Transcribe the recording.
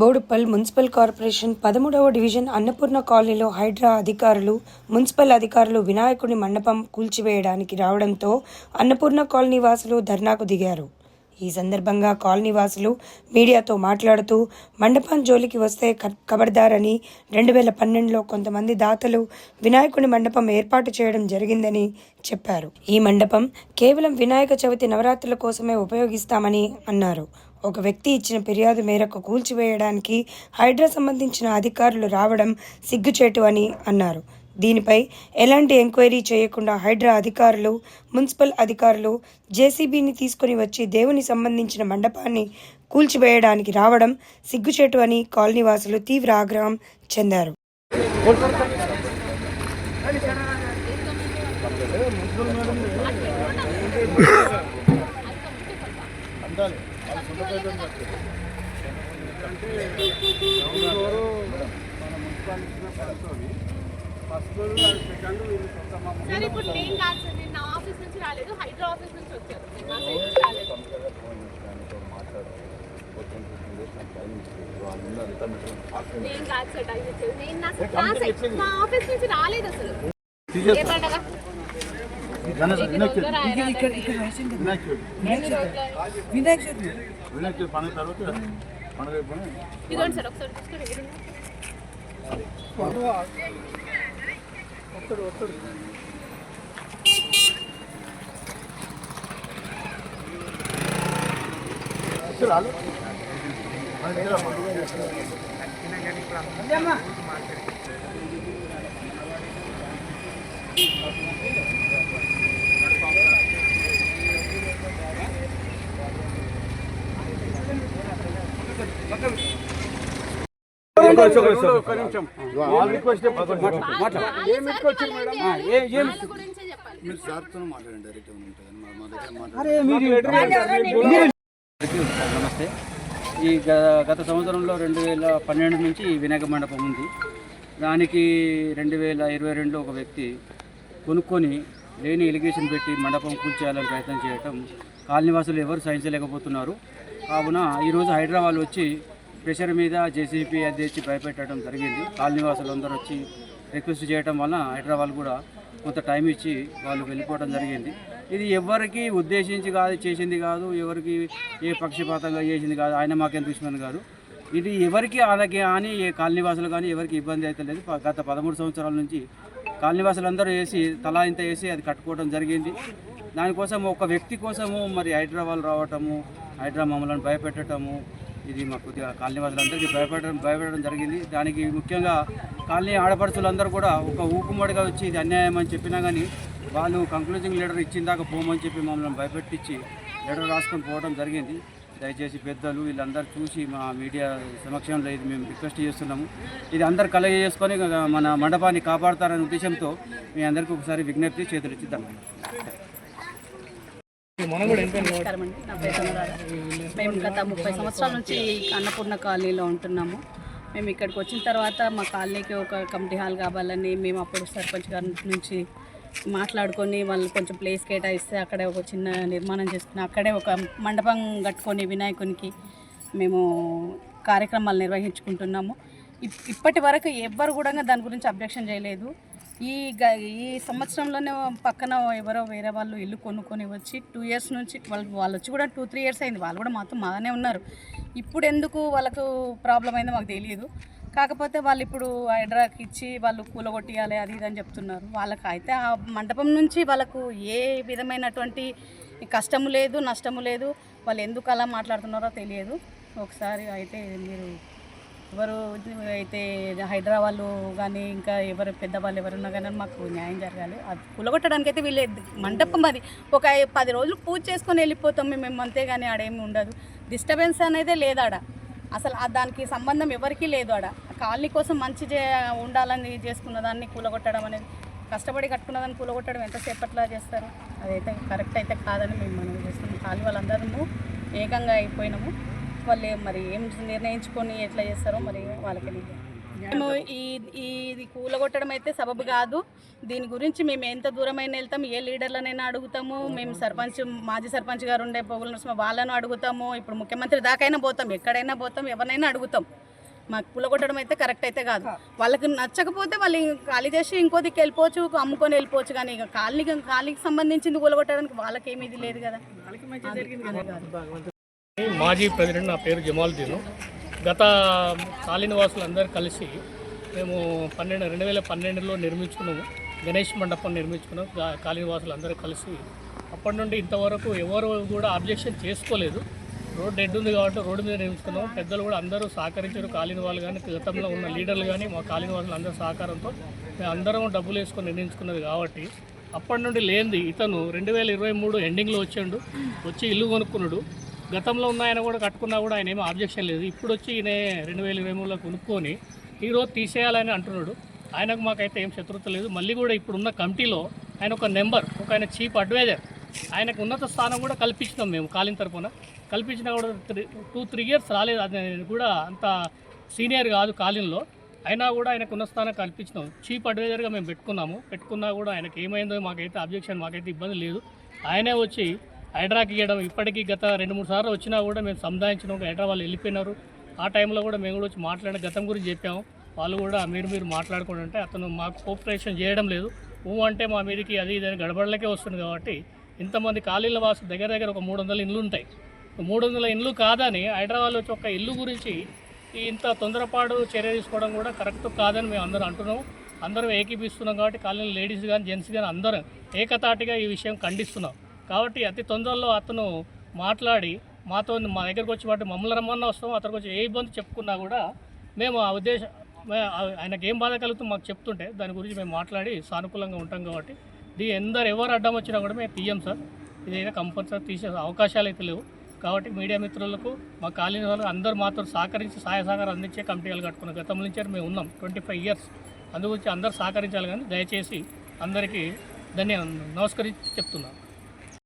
Boduppal municipal corporation పదమూడవ division Annapurna కాలనీలో హైడ్రా అధికారులు మున్సిపల్ అధికారులు వినాయకుడి మండపం కూల్చివేయడానికి రావడంతో అన్నపూర్ణ కాలనీ వాసులు ధర్నాకు దిగారు. ఈ సందర్భంగా కాలనీ వాసులు మీడియాతో మాట్లాడుతూ మండపం జోలికి వస్తే కబర్దారని రెండు వేల పన్నెండులో కొంతమంది దాతలు వినాయకుడి మండపం ఏర్పాటు చేయడం జరిగిందని చెప్పారు. ఈ మండపం కేవలం వినాయక చవితి నవరాత్రుల కోసమే ఉపయోగిస్తామని అన్నారు. ఒక వ్యక్తి ఇచ్చిన ఫిర్యాదు మేరకు కూల్చివేయడానికి హైడ్రా సంబంధించిన అధికారులు రావడం సిగ్గుచేటు అని అన్నారు దీనిపై ఎలాంటి ఎంక్వైరీ చేయకుండా హైడ్రా అధికారులు మున్సిపల్ అధికారులు జేసీబీని తీసుకుని వచ్చి దేవుని సంబంధించిన మండపాన్ని కూల్చివేయడానికి రావడం సిగ్గుచేటు అని కాలనీవాసులు తీవ్ర ఆగ్రహం చెందారు సార్ ఇప్పుడు నేను కాదు సార్ నేను నా ఆఫీస్ నుంచి రాలేదు హైడ్రా ఆఫీస్ నుంచి వచ్చాను. నేను నా సైడ్ నుంచి రాలేదు. నేను కాదు సార్ టైం ఇచ్చేది నేను నా ఆఫీస్ నుంచి రాలేదు అసలు. ఏ పండగ ఎన్ని రోజులు రాయాలి? ఎన్ని రోజులు? వినాయకుడి పండుగ తర్వాత పండుగ ఇదిగోండి సార్ ఒకసారి తీసుకొని ఎదురుగా. రాలు వాళ్ళ గురించే చెప్పాలి మీరు సార్తో మాట్లాడండి డైరెక్ట్ ఉంటుంది మా మా దగ్గర మాట్లాడండి నమస్తే. ఈ గ- గత సంవత్సరంలో రెండు వేల పన్నెండు నుంచి ఈ వినాయక మండపం ఉంది. దానికి రెండు వేల ఇరవై రెండులో ఒక వ్యక్తి కొనుక్కొని లేని ఎలిగేషన్ పెట్టి మండపం కూల్చేయాలని ప్రయత్నం చేయటం కాలనీవాసులు ఎవరు సహించలేకపోతున్నారు. కావున ఈరోజు హైదరాబాద్ వచ్చి ప్రెషర్ మీద జేసీపీ అధ్యక్షి భయపెట్టడం జరిగింది. కాలనీవాసులు అందరూ వచ్చి రిక్వెస్ట్ చేయడం వలన హైదరాబాద్ కూడా కొంత టైం ఇచ్చి వాళ్ళు వెళ్ళిపోవడం జరిగింది. ఇది ఎవరికి ఉద్దేశించి కాదు చేసింది కాదు ఎవరికి ఏ పక్షపాతంగా చేసింది కాదు ఆయన మాకేం దుష్మన్ గారు ఇది ఎవరికి అలాగే అని ఏ కాలనీవాసులు కానీ ఎవరికి ఇబ్బంది అయితే లేదు. గత పదమూడు సంవత్సరాల నుంచి కాలనీవాసులందరూ వేసి తలా ఇంత వేసి అది కట్టుకోవడం జరిగింది. దానికోసం ఒక వ్యక్తి కోసము మరి హైదరాబాద్ రావటము హైదరాబాద్ మమ్మల్ని భయపెట్టడము ఇది మా కొద్దిగా కాలనీ కాలనీవాసులందరికీ భయపెట్టడం భయపడడం జరిగింది. దానికి ముఖ్యంగా కాలనీ ఆడపడుచులందరూ కూడా ఒక ఊకుమడిగా వచ్చి ఇది అన్యాయం అని చెప్పినా కానీ వాళ్ళు కంక్లూజింగ్ లెటర్ ఇచ్చిన దాకా పోమని చెప్పి మమ్మల్ని భయపెట్టించి లెటర్ రాసుకొని పోవడం జరిగింది. దయచేసి పెద్దలు వీళ్ళందరూ చూసి మా మీడియా సమక్షంలో ఇది మేము రిక్వెస్ట్ చేస్తున్నాము. ఇది అందరు కలగ చేసుకొని మన మండపాన్ని కాపాడతారనే ఉద్దేశంతో మీ అందరికీ ఒకసారి విజ్ఞప్తి చేతులు ఇచ్చిద్దాం నమస్కారం అండి. నా పేరు అనురాధ మేము గత ముప్పై సంవత్సరాల నుంచి అన్నపూర్ణ కాలనీలో ఉంటున్నాము. మేము ఇక్కడికి వచ్చిన తర్వాత మా కాలనీకి ఒక కమిటీ హాల్ కావాలని మేము అప్పుడు సర్పంచ్ గారి నుంచి మాట్లాడుకొని వాళ్ళు కొంచెం ప్లేస్ కేటాయిస్తే అక్కడే ఒక చిన్న నిర్మాణం చేసుకుని అక్కడే ఒక మండపం కట్టుకొని వినాయకునికి మేము కార్యక్రమాలు నిర్వహించుకుంటున్నాము. ఇప్- ఇప్పటి వరకు ఎవ్వరు కూడా దాని గురించి అబ్జెక్షన్ చేయలేదు. ఈ గ ఈ సంవత్సరంలోనే పక్కన ఎవరో వేరే వాళ్ళు ఇల్లు కొనుక్కొని వచ్చి టూ ఇయర్స్ నుంచి వాళ్ళు వాళ్ళు వచ్చి కూడా టూ త్రీ ఇయర్స్ అయింది. వాళ్ళు కూడా మాతో బాగానే ఉన్నారు. ఇప్పుడు ఎందుకు వాళ్ళకు ప్రాబ్లం అయిందో మాకు తెలియదు. కాకపోతే వాళ్ళు ఇప్పుడు హైడ్రాక్ ఇచ్చి వాళ్ళు కూలగొట్టియాలి అది ఇది అని చెప్తున్నారు. వాళ్ళకి అయితే ఆ మండపం నుంచి వాళ్ళకు ఏ విధమైనటువంటి కష్టము లేదు నష్టము లేదు. వాళ్ళు ఎందుకు అలా మాట్లాడుతున్నారో తెలియదు. ఒకసారి అయితే మీరు ఎవరు అయితే హైదరా కానీ ఇంకా ఎవరు పెద్దవాళ్ళు ఎవరున్నా కానీ మాకు న్యాయం జరగాలి. అది కూలగొట్టడానికి అయితే వీళ్ళే మండపం అది. ఒక పది రోజులు పూజ చేసుకొని వెళ్ళిపోతాం మేము అంతే కానీ ఆడేమి ఉండదు. డిస్టర్బెన్స్ అనేది లేదాడ అసలు ఆ దానికి సంబంధం ఎవరికీ లేదు ఆడ. కాలనీ కోసం మంచి ఉండాలని చేసుకున్న దాన్ని కూలగొట్టడం అనేది కష్టపడి కట్టుకున్న దాన్ని కూలగొట్టడం ఎంతసేపట్లా చేస్తారు? అదైతే కరెక్ట్ అయితే కాదని మేము మనం చేస్తున్నాం. కాలనీ వాళ్ళందరము ఏకంగా అయిపోయినాము. వాళ్ళు మరి ఏం నిర్ణయించుకొని ఎట్లా చేస్తారో మరి వాళ్ళకి. మేము ఈ ఇది కూలగొట్టడం అయితే సబబు కాదు. దీని గురించి మేము ఎంత దూరమైనా వెళ్తాం ఏ లీడర్లనైనా అడుగుతాము. మేము సర్పంచ్ మాజీ సర్పంచ్ గారు ఉండే పొగుల నరసింహ వాళ్ళను అడుగుతాము. ఇప్పుడు ముఖ్యమంత్రి దాకైనా పోతాం ఎక్కడైనా పోతాం ఎవరినైనా అడుగుతాం. మాకు పులగొట్టడం అయితే కరెక్ట్ అయితే కాదు. వాళ్ళకి నచ్చకపోతే వాళ్ళు ఖాళీ చేసి ఇంకో దిక్కు వెళ్ళిపోవచ్చు అమ్ముకొని వెళ్ళిపోవచ్చు. కానీ ఇక కాలనీకి కాలనీకి సంబంధించింది కూలగొట్టడానికి వాళ్ళకి ఏమీ ఇది లేదు కాదు. మాజీ ప్రెసిడెంట్ నా పేరు జమాలుద్దీన్. గత కాలనీవాసులు అందరూ కలిసి మేము పన్నెండు రెండు వేల పన్నెండులో నిర్మించుకున్నాము. గణేష్ మండపం నిర్మించుకున్నాం. గా- కాలనీవాసులు అందరూ కలిసి. అప్పటి నుండి ఇంతవరకు ఎవరు కూడా అబ్జెక్షన్ చేసుకోలేదు. రోడ్డు డెడ్ ఉంది కాబట్టి రోడ్డు మీద నిర్మించుకున్నాం. పెద్దలు కూడా అందరూ సహకరించారు. కాలిన వాళ్ళు కానీ గతంలో ఉన్న లీడర్లు కానీ మా కాలనీ వాళ్ళు అందరూ సహకారంతో మేము అందరం డబ్బులు వేసుకొని నిర్మించుకున్నది కాబట్టి అప్పటి నుండి లేనిది. ఇతను రెండు వేల ఇరవై మూడు ఎండింగ్లో వచ్చాడు. వచ్చి ఇల్లు కొనుక్కున్నాడు. గతంలో ఉన్న ఆయన కూడా కట్టుకున్నా కూడా ఆయన ఏమీ ఆబ్జెక్షన్ లేదు. ఇప్పుడు వచ్చి ఈయన రెండు వేల ఇరవై మూడులో కొనుక్కొని ఈరోజు తీసేయాలని అంటున్నాడు. ఆయనకు మాకైతే ఏం శత్రుత లేదు. మళ్ళీ కూడా ఇప్పుడున్న కమిటీలో ఆయన ఒక నెంబర్ ఒక ఆయన చీఫ్ అడ్వైజర్ ఆయనకు ఉన్నత స్థానం కూడా కల్పించినాం మేము కాలిన తరపున. కల్పించినా కూడా త్రీ టూ త్రీ ఇయర్స్ రాలేదు. అది కూడా అంత సీనియర్ కాదు కాలిన్లో. అయినా కూడా ఆయనకు ఉన్న స్థానం కల్పించినాం. చీఫ్ అడ్వైజర్గా మేము పెట్టుకున్నాము. పెట్టుకున్నా కూడా ఆయనకి ఏమైందో మాకైతే అబ్జెక్షన్ మాకైతే ఇబ్బంది లేదు. ఆయనే వచ్చి హైడ్రాకి ఇవ్వడం ఇప్పటికీ గత రెండు మూడు సార్లు వచ్చినా కూడా మేము సంధానించినాం హైదరాబాద్ వెళ్ళిపోయినారు. ఆ టైంలో కూడా మేము కూడా వచ్చి మాట్లాడిన గతం గురించి చెప్పాము. వాళ్ళు కూడా మీరు మీరు మాట్లాడుకోండి అంటే అతను మాకు కోఆపరేషన్ చేయడం లేదు. ఊ అంటే మా మీదకి అది ఇది గడబడలకే వస్తుంది కాబట్టి ఇంతమంది ఖాళీల వాసు దగ్గర దగ్గర ఒక మూడు వందల ఇండ్లు ఉంటాయి. మూడు వందల ఇండ్లు కాదని హైదరాబాద్లో వచ్చి ఒక ఇల్లు గురించి ఇంత తొందరపాటు చర్య తీసుకోవడం కూడా కరెక్ట్ కాదని మేము అందరం అంటున్నాం అందరం ఏకీపిస్తున్నాం కాబట్టి కాలనీ లేడీస్ కానీ జెంట్స్ కానీ అందరం ఏకతాటిగా ఈ విషయం ఖండిస్తున్నాం. కాబట్టి అతి తొందరలో అతను మాట్లాడి మాతో మా దగ్గరకు వచ్చి వాటి మమ్మల్ని రమ్మన్నా వస్తాం అతనికి వచ్చి ఏ ఇబ్బంది చెప్పుకున్నా కూడా మేము ఆ ఉద్దేశం మే- ఆయనకి ఏం బాధ కలుగుతుంది మాకు చెప్తుంటే దాని గురించి మేము మాట్లాడి సానుకూలంగా ఉంటాం కాబట్టి దీ ఎందరు ఎవరు అడ్డం వచ్చినా కూడా మేము తీయం సార్. ఇదైనా కంపల్సరీ తీసే అవకాశాలు అయితే లేవు. కాబట్టి మీడియా మిత్రులకు మా కాలనీ వాళ్ళకి అందరూ మాతో సహకరించి సహాయ సహకారం అందించే కమిటీలు కట్టుకున్న గతం నుంచి మేము ఉన్నాం ట్వంటీ ఫైవ్ ఇయర్స్. అందుగురించి అందరూ సహకరించాలి కానీ దయచేసి అందరికీ ధన్య నమస్కరించి చెప్తున్నాను